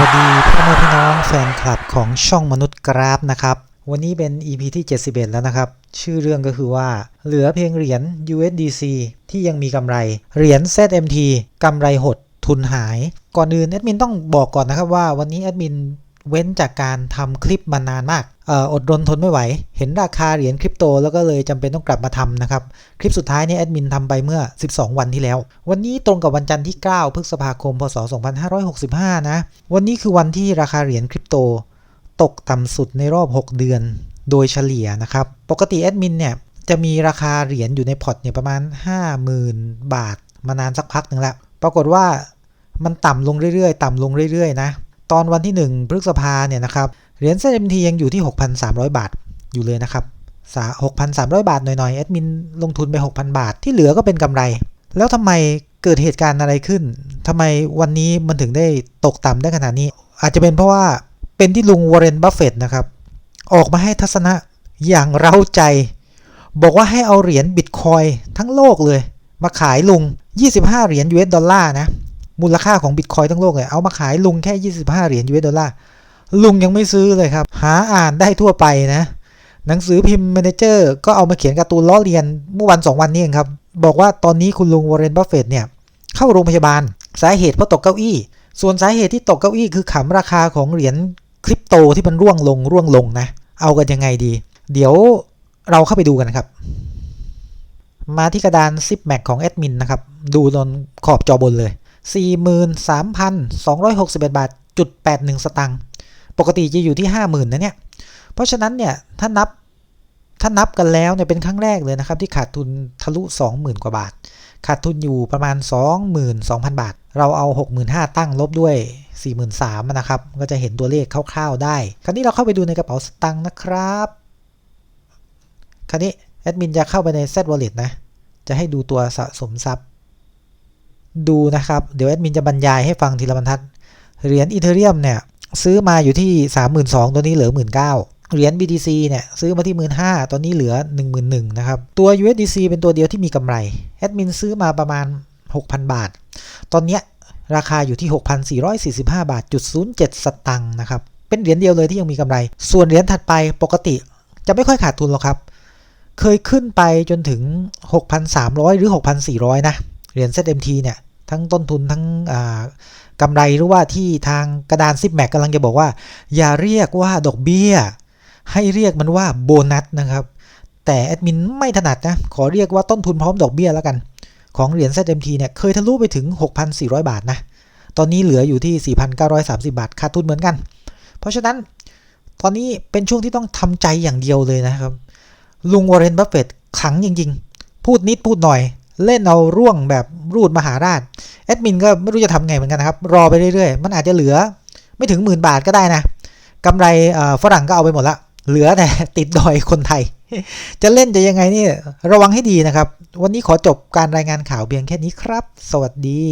วัสดีพ่อแม่พี่น้องแฟนคลับของช่องมนุษย์กราฟนะครับ วันนี้เป็น EP ที่ 71 แล้วนะครับ ชื่อเรื่องก็คือว่า เหลือเพียงเหรียญ USDC ที่ยังมีกำไร เหรียญ ZMT กำไรหดทุนหาย ก่อนอื่นแอดมินต้องบอกก่อนนะครับว่าวันนี้แอดมินเว้นจากการทำคลิปมานานมาก อดรนทนไม่ไหว เห็นราคาเหรียญคริปโตแล้วก็เลยจำเป็นต้องกลับมาทำนะครับ คลิปสุดท้ายนี่แอดมินทำไปเมื่อ 12 วันที่แล้ว วันนี้ตรงกับวันจันทร์ที่ 9 พฤษภาคม พศ 2565 นะ วันนี้คือวันที่ราคาเหรียญคริปโต ตกต่ำสุดในรอบ 6 เดือน โดยเฉลี่ยนะครับ ปกติแอดมินเนี่ยจะมีราคาเหรียญอยู่ในพอร์ตเนี่ยประมาณ 50,000 บาท มานานสักพักหนึ่งแล้ว ปรากฏว่ามันต่ำลงเรื่อยๆ ต่ำลงเรื่อยๆ นะ ตอนวันที่ 1 พฤษภาเนี่ยนะครับ เหรียญ ZMT ยังอยู่ที่ 6,300 บาทอยู่เลยนะครับ6,300 บาทหน่อยๆแอดมินลงทุนไป 6,000 บาทที่เหลือก็เป็นกำไร แล้วทำไมเกิดเหตุการณ์อะไรขึ้นทำไมวันนี้มันถึงได้ตกต่ำได้ขนาดนี้ อาจจะเป็นเพราะว่าเป็นที่ลุงวอร์เรนบัฟเฟตนะครับ ออกมาให้ทัศนะอย่างเร้าใจ บอกว่าให้เอาเหรียญบิตคอยทั้งโลกเลย มาขายลุง 25 เหรียญ US ดอลลาร์นะ มูลค่าของบิตคอยทั้งโลกเลย เอามาขายลุงแค่ 25 เหรียญ US ดอลลาร์ ลุงยังไม่ซื้อเลยครับ หาอ่านได้ทั่วไปนะ หนังสือพิมพ์เมเนเจอร์ ก็เอามาเขียนการ์ตูนล้อเลียนเมื่อวัน 2 วันนี้เองครับ บอกว่าตอนนี้คุณลุงวอร์เรนบัฟเฟตเนี่ยเข้าโรงพยาบาลสาเหตุเพราะตกเก้าอี้ ส่วนสาเหตุที่ตกเก้าอี้คือขำราคาของเหรียญคริปโตที่มันร่วงลงร่วงลงนะ เอากันยังไงดี เดี๋ยวเราเข้าไปดูกันครับ มาที่กระดาน zip mac ของแอดมินนะครับ ดูตรงขอบจอบนเลย 43,261 บาทจุด81 สตังค์ ปกติจะอยู่ที่ 50,000นะเนี่ย เพราะฉะนั้นเนี่ยถ้านับถ้านับกันแล้วเนี่ยเป็นครั้งแรกเลยนะครับที่ขาดทุนทะลุ 20,000 กว่าบาท ขาดทุนอยู่ประมาณ 22,000 บาท เราเอา 65,000 ตั้งลบด้วย 43,000นะครับ ก็จะเห็นตัวเลขคร่าวๆได้ คราวนี้เราเข้าไปดูในกระเป๋าสตังค์นะครับ คราวนี้แอดมินจะเข้าไปใน Z Wallet นะ จะให้ดูตัวสะสมทรัพย์ ดูนะครับ เดี๋ยวแอดมินจะบรรยายให้ฟังทีละบรรทัด เหรียญอีเทเรียมเนี่ย ซื้อมาอยู่ที่ 32,000ตัวนี้เหลือ 19,000เหรียญ BTC เนี่ยซื้อมาที่ 15,000ตอนนี้เหลือ 11,000นะครับ ตัว USDC เป็นตัวเดียวที่มีกำไร แอดมินซื้อมาประมาณ 6,000 บาท ตอนเนี้ยราคาอยู่ที่ 6,445 บาทจุด07 สตังค์นะครับ เป็นเหรียญเดียวเลยที่ยังมีกำไร ส่วนเหรียญถัดไปปกติจะไม่ค่อยขาดทุนหรอกครับ เคยขึ้นไปจนถึง 6,300 หรือ 6,400 นะ เหรียญ ZMT เนี่ย ทั้งต้นทุนทั้งกำไรหรือว่าที่ทางกระดานซิปแม็กกำลังจะบอกว่า อย่าเรียกว่าดอกเบี้ย ให้เรียกมันว่าโบนัสนะครับ แต่แอดมินไม่ถนัดนะขอเรียกว่าต้นทุนพร้อมดอกเบี้ยแล้วกัน ของเหรียญ ZMT เนี่ยเคยทะลุไปถึง 6,400 บาทนะตอนนี้เหลืออยู่ที่ 4,930 บาทขาดทุนเหมือนกัน เพราะฉะนั้นตอนนี้เป็นช่วงที่ต้องทำใจอย่างเดียวเลยนะครับ ลุงวอร์เรนบัฟเฟตขังจริงๆ พูดนิดพูดหน่อย เล่นเอาร่วงแบบ รูดมหาราชแอดมินก็ไม่รู้จะทำไงเหมือนกันนะครับ รอไปเรื่อยๆ มันอาจจะเหลือไม่ถึงหมื่นบาทก็ได้นะกำไรฝรั่งก็เอาไปหมดละ เหลือแต่ติดดอยคนไทย จะเล่นจะยังไงนี่ระวังให้ดีนะครับ วันนี้ขอจบการรายงานข่าวเพียงแค่นี้ครับ สวัสดี